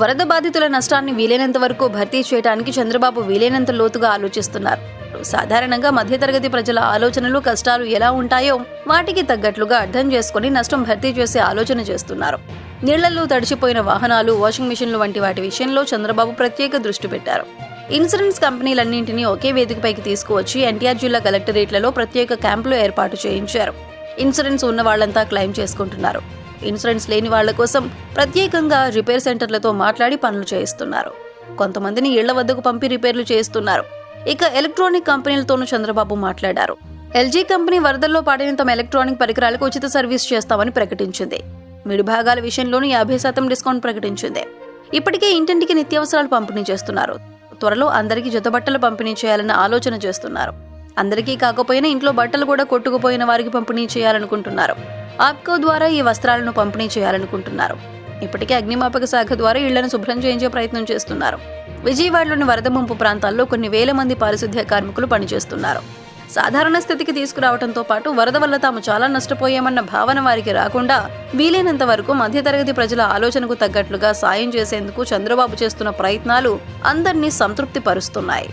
వరద బాధితుల నష్టాన్ని వీలైనంత వరకు భర్తీ చేయడానికి చంద్రబాబు వీలైనంత లోతుగా ఆలోచిస్తున్నారు. సాధారణంగా మధ్యతరగతి ప్రజల ఆలోచనలు కష్టాలు ఎలా ఉంటాయో వాటికి తగ్గట్లుగా అర్థం చేసుకుని నష్టం భర్తీ చేసే ఆలోచన చేస్తున్నారు. నీళ్ళలో తడిచిపోయిన వాహనాలు వాషింగ్ మిషన్లు వంటి వాటి విషయంలో చంద్రబాబు ప్రత్యేక దృష్టి పెట్టారు. ఇన్సూరెన్స్ కంపెనీలన్నింటినీ ఒకే వేదికపైకి తీసుకువచ్చి ఎన్టీఆర్ జిల్లా కలెక్టరేట్లలో ప్రత్యేక క్యాంపులు ఏర్పాటు చేయించారు. ఇన్సూరెన్స్ ఉన్న వాళ్ళంతా క్లెయిమ్ చేసుకుంటున్నారు. ఇన్సూరెన్స్ లేని వాళ్ళ కోసం ప్రత్యేకంగా రిపేర్ సెంటర్లతో మాట్లాడి పనులు చేయిస్తున్నారు. కొంతమందిని ఇళ్ళ వద్దకు పంపి రిపేర్లు చేయిస్తున్నారు. ఇక ఎలక్ట్రానిక్ కంపెనీలతోనూ చంద్రబాబు మాట్లాడారు. ఎల్జీ కంపెనీ వరదల్లో పాడిన తమ ఎలక్ట్రానిక్ పరికరాలకు ఉచిత సర్వీస్ చేస్తామని ప్రకటించింది. విడిభాగాల విషయంలోనూ యాభై శాతం డిస్కౌంట్ ప్రకటించింది. ఇప్పటికే ఇంటింటికి నిత్యావసరాలు పంపిణీ చేస్తున్నారు. త్వరలో అందరికీ జతబట్టలు పంపిణీ చేయాలన్న ఆలోచన చేస్తున్నారు. అందరికీ కాకపోయినా ఇంట్లో బట్టలు కూడా కొట్టుకుపోయిన వారికి పంపిణీ చేయాలనుకుంటున్నారు. ఆప్కో ద్వారా ఈ వస్త్రాలను పంపిణీ చేయాలనుకుంటున్నారు. ఇప్పటికే అగ్నిమాపక శాఖ ద్వారా ఇళ్ళను శుభ్రం చేయించే ప్రయత్నం చేస్తున్నారు. విజయవాడలోని వరద ముంపు ప్రాంతాల్లో కొన్ని వేల మంది పారిశుద్ధ్య కార్మికులు పనిచేస్తున్నారు. సాధారణ స్థితికి తీసుకురావడంతో పాటు వరద వల్ల తాము చాలా నష్టపోయామన్న భావన వారికి రాకుండా వీలైనంత వరకు మధ్యతరగతి ప్రజల ఆలోచనకు తగ్గట్లుగా సాయం చేసేందుకు చంద్రబాబు చేస్తున్న ప్రయత్నాలు అందరినీ సంతృప్తి పరుస్తున్నాయి